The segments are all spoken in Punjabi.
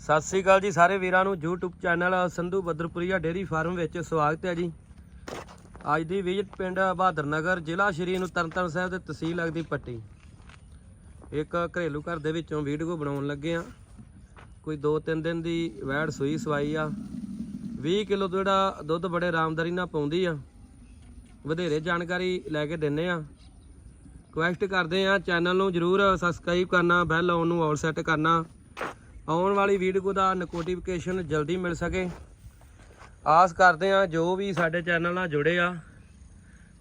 ਸਤਿ ਸ੍ਰੀ ਅਕਾਲ ਜੀ ਸਾਰੇ ਵੀਰਾਂ ਨੂੰ YouTube channel Sandhu Badarpuria dairy farm ਵਿੱਚ ਸਵਾਗਤ ਹੈ ਜੀ। ਅੱਜ ਦੀ ਵਿਜ਼ਿਟ ਪਿੰਡ ਬਹਾਦਰ ਨਗਰ ਜ਼ਿਲ੍ਹਾ ਸ਼੍ਰੀ ਨੂੰ ਤਰਨਤਾਰਨ ਸਾਹਿਬ ਤੇ ਤਹਿਸੀਲ ਲੱਗਦੀ ਪੱਟੀ। ਇੱਕ ਘਰੇਲੂ ਘਰ ਦੇ ਵਿੱਚੋਂ ਵੀਡੀਓ ਬਣਾਉਣ ਲੱਗੇ ਆ ਕੋਈ 2-3 ਦਿਨ ਦੀ ਵੈੜ ਸੂਈ ਸਵਾਈ ਆ। 20 ਕਿਲੋ ਜਿਹੜਾ ਦੁੱਧ ਬੜੇ ਆਰਾਮਦਾਰੀ ਨਾਲ ਪਾਉਂਦੀ ਆ। ਵਧੇਰੇ ਜਾਣਕਾਰੀ ਲੈ ਕੇ ਦਿੰਨੇ ਆ ਰਿਕੁਐਸਟ ਕਰਦੇ ਆ ਚੈਨਲ ਨੂੰ ਜਰੂਰ ਸਬਸਕ੍ਰਾਈਬ ਕਰਨਾ ਬੈਲ ਆਨ ਨੂੰ ਆਲ ਸੈੱਟ ਕਰਨਾ। ਆਉਣ ਵਾਲੀ ਵੀਡੀਓ ਦਾ ਨੋਟੀਫਿਕੇਸ਼ਨ ਜਲਦੀ ਮਿਲ ਸਕੇ। ਆਸ ਕਰਦੇ ਆ ਜੋ ਵੀ ਸਾਡੇ ਚੈਨਲ ਨਾਲ ਜੁੜੇ ਆ,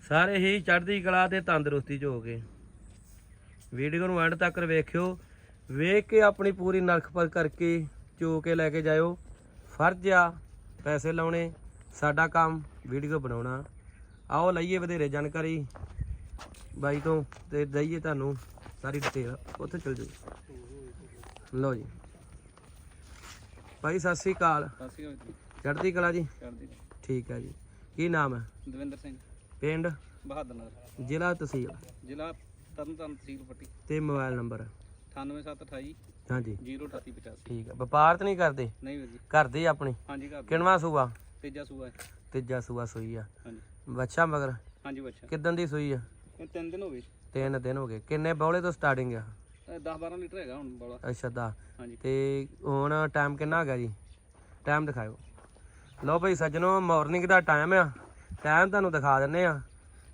ਸਾਰੇ ਹੀ ਚੜ੍ਹਦੀ ਕਲਾ ਤੇ ਤੰਦਰੁਸਤੀ ਚ ਹੋ ਗਏ ਵੀਡੀਓ ਨੂੰ ਐਂਡ ਤੱਕ ਵੇਖਿਓ, ਵੇਖ ਕੇ ਆਪਣੀ ਪੂਰੀ ਨਰਖ ਪਰ ਕਰਕੇ ਚੋ ਕੇ ਲੈ ਕੇ ਜਾਇਓ। ਫਰਜ਼ ਆ ਪੈਸੇ ਲਾਉਣੇ, ਸਾਡਾ ਕੰਮ ਵੀਡੀਓ ਬਣਾਉਣਾ। ਆਓ ਲਈਏ ਵਧੇਰੇ ਜਾਣਕਾਰੀ। ਬਾਈ ਤੋਂ ਤੇ ਦਈਏ ਤੁਹਾਨੂੰ ਸਾਰੀ ਡਿਟੇਲ ਉੱਥੇ ਚਲ ਜਾਓ। ਲਓ ਜੀ। ਭਾਈ ਸਤਿ ਸ੍ਰੀ ਅਕਾਲ। ਸਤਿ ਸ਼੍ਰੀ ਅਕਾਲ ਜੀ। ਚੜ੍ਹਦੀ ਕਲਾ ਜੀ? ਕਰਦੀ ਠੀਕ ਹੈ ਜੀ। ਕੀ ਨਾਮ ਹੈ? ਦਵਿੰਦਰ ਸਿੰਘ। ਪਿੰਡ? ਬਹਾਦਰ ਨਗਰ ਜ਼ਿਲ੍ਹਾ ਤਹਿਸੀਲ। ਜ਼ਿਲ੍ਹਾ ਤਰਨਤਾਰਨ ਤਹਿਸੀਲ ਪੱਟੀ। ਤੇ ਮੋਬਾਈਲ ਨੰਬਰ? 98728 ਹਾਂਜੀ। 03885 ਠੀਕ ਹੈ। ਵਪਾਰ ਤਾਂ ਨਹੀਂ ਕਰਦੇ? ਨਹੀਂ ਵੀਰ ਜੀ। ਘਰ ਦੇ ਹੀ ਆਪਣੇ? ਹਾਂਜੀ ਘਰ ਕਿਣਵਾ ਸੂਆ? ਤੇਜਾ ਸੂਆ ਤੀਜਾ ਸੂਆ ਸੂਈ ਆ। ਹਾਂਜੀ। ਬੱਚਾ ਮਗਰ? ਹਾਂਜੀ ਬੱਚਾ। ਕਿਦਾਂ ਦੀ ਸੂਈ ਆ? ਤਿੰਨ ਦਿਨ ਹੋ ਗਏ। ਤਿੰਨ ਦਿਨ ਹੋ ਗਏ। ਕਿੰਨੇ ਬੌਲੇ ਤੋਂ ਸਟਾਰਟਿੰਗ ਆ? 10 12 ਲੀਟਰ ਹੈਗਾ ਹੁਣ ਬੋਲਾ ਅੱਛਾ ਦਾ ਹਾਂਜੀ। ਤੇ ਹੁਣ ਟਾਈਮ ਕਿੰਨਾ ਹੋ ਗਿਆ ਜੀ? ਟਾਈਮ ਦਿਖਾਓ ਲਓ ਭਾਈ ਸੱਜਣੋ ਮਾਰਨਿੰਗ ਦਾ ਟਾਈਮ ਆ। ਟਾਈਮ ਤੁਹਾਨੂੰ ਦਿਖਾ ਦਿੰਨੇ ਆ।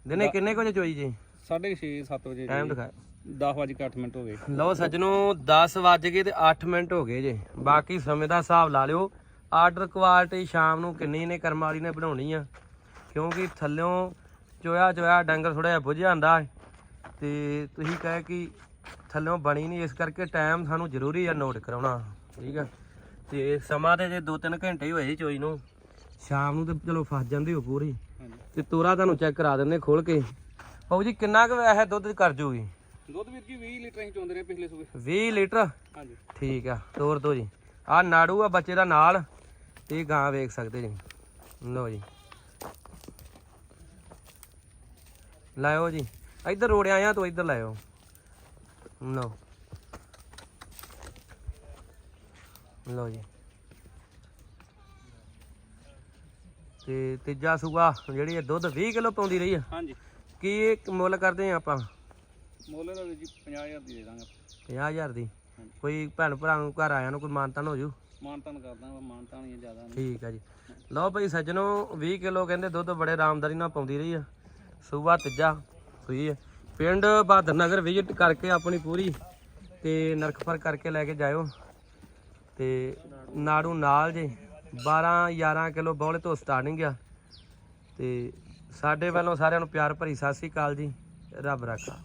ਦਿਨੇ ਕਿੰਨੇ ਕੁ ਵਜੇ ਚੋਈ ਜੀ? 6:30 7 ਵਜੇ ਟਾਈਮ ਦਿਖਾਓ 10 ਵਜੇ 8 ਮਿੰਟ ਹੋ ਗਏ। ਲਓ ਸੱਜਣੋ 10 ਵੱਜ ਗਏ ਤੇ 8 ਮਿੰਟ ਹੋ ਗਏ ਜੇ। ਬਾਕੀ ਸਮੇਂ ਦਾ ਹਿਸਾਬ ਲਾ ਲਿਓ। ਆਰਡਰ ਕੁਆਲਿਟੀ ਸ਼ਾਮ ਨੂੰ ਕਿੰਨੀ ਨੇ ਕਰਮ ਵਾਲੀ ਨੇ ਬਣਾਉਣੀ ਆ। ਕਿਉਂਕਿ ਥੱਲਿਓਂ ਚੋਇਆ ਚੋਇਆ ਡੰਗਰ ਥੋੜਾ ਜਿਹਾ ਬੁੱਝ ਜਾਂਦਾ ਤੇ ਤੁਸੀਂ ਕਹੇ ਕਿ ਥੱਲਿਓਂ ਬਣੀ ਨਹੀਂ ਇਸ ਕਰਕੇ ਟਾਈਮ ਸਾਨੂੰ ਜ਼ਰੂਰੀ ਆ ਨੋਟ ਕਰਾਉਣਾ। ਠੀਕ ਆ? ਤੇ ਸਮਾਂ ਤੇ ਜੇ 2-3 ਘੰਟੇ ਹੀ ਹੋਏ ਸੀ ਚੋਈ ਨੂੰ ਸ਼ਾਮ ਨੂੰ ਤੇ ਚਲੋ ਫਸ ਜਾਂਦੀ ਹੋ ਪੂਰੀ। ਤੇ ਤੋਰਾ ਤੁਹਾਨੂੰ ਚੈੱਕ ਕਰਾ ਦਿੰਨੇ ਖੋਲ ਕੇ। ਪਾਉ ਜੀ ਕਿੰਨਾ ਕੁ ਵੈਸੇ ਦੁੱਧ ਕਰ ਜੂਗੀ? ਦੁੱਧ ਵੀਰ ਜੀ 20 ਲੀਟਰ ਅਸੀਂ ਚੋਂਦੇ ਰਹੇ ਪਿਛਲੇ ਸੂਬੇ। 20 ਲੀਟਰ? ਹਾਂਜੀ। ਠੀਕ ਆ ਤੋਰ ਦੋ ਜੀ। ਆ ਨਾੜੂ ਆ ਬੱਚੇ ਦਾ ਨਾਲ ਤੇ ਗਾਂ ਵੇਖ ਸਕਦੇ ਜੀ। ਲਓ ਜੀ। ਲਾਇਓ ਜੀ। ਇੱਧਰ ਰੋੜੇ ਆਇਆ ਤੂੰ ਇੱਧਰ ਲਾਇਓ। ਲਓ ਲਓ ਜੀ ਤੇ ਤੀਜਾ ਸੂਆ ਜਿਹੜੀ ਇਹ ਦੁੱਧ 20 ਕਿਲੋ ਪਾਉਂਦੀ ਰਹੀ ਆ। ਹਾਂਜੀ। ਕੀ ਇਹ ਮੁੱਲ ਕਰਦੇ ਆ ਆਪਾਂ? ਮੁੱਲ ਦਾ ਜੀ 50000 ਦੀ ਦੇ ਦਾਂਗੇ 50000 ਦੀ। ਕੋਈ ਭੈਣ ਭਰਾ ਨੂੰ ਘਰ ਆਇਆ ਨੂੰ ਕੋਈ ਮਾਨਤਾਨ ਹੋ ਜੂ? ਮਾਨਤਾਨ ਕਰਦਾ ਮਾਨਤਾਨ ਨਹੀਂ ਜ਼ਿਆਦਾ ਠੀਕ ਆ ਜੀ। ਲਓ ਭਾਈ ਸੱਜਣੋ 20 ਕਿਲੋ ਕਹਿੰਦੇ ਦੁੱਧ ਬੜੇ ਆਰਾਮਦਾਰੀ ਨਾਲ ਪਾਉਂਦੀ ਰਹੀ ਆ। ਸੂਬਾ ਤੀਜਾ ਸੂਈ ਹੈ ਪਿੰਡ ਬਹਾਦਰ ਨਗਰ ਵਿਜ਼ਿਟ ਕਰਕੇ ਆਪਣੀ ਪੂਰੀ ਤੇ ਨਰਖਪਰ ਕਰਕੇ ਲੈ ਕੇ ਜਾਇਓ। ਤੇ ਨਾੜੂ ਨਾਲ ਜੇ 12 11 ਕਿਲੋ ਬੌਲੇ ਤੋਂ ਸਟਾਰਟਿੰਗ ਆ। ਤੇ ਸਾਡੇ ਵੱਲੋਂ ਸਾਰਿਆਂ ਨੂੰ ਪਿਆਰ ਭਰੀ ਸਤਿ ਸ੍ਰੀ ਅਕਾਲ ਜੀ। ਰੱਬ ਰਾਖਾ।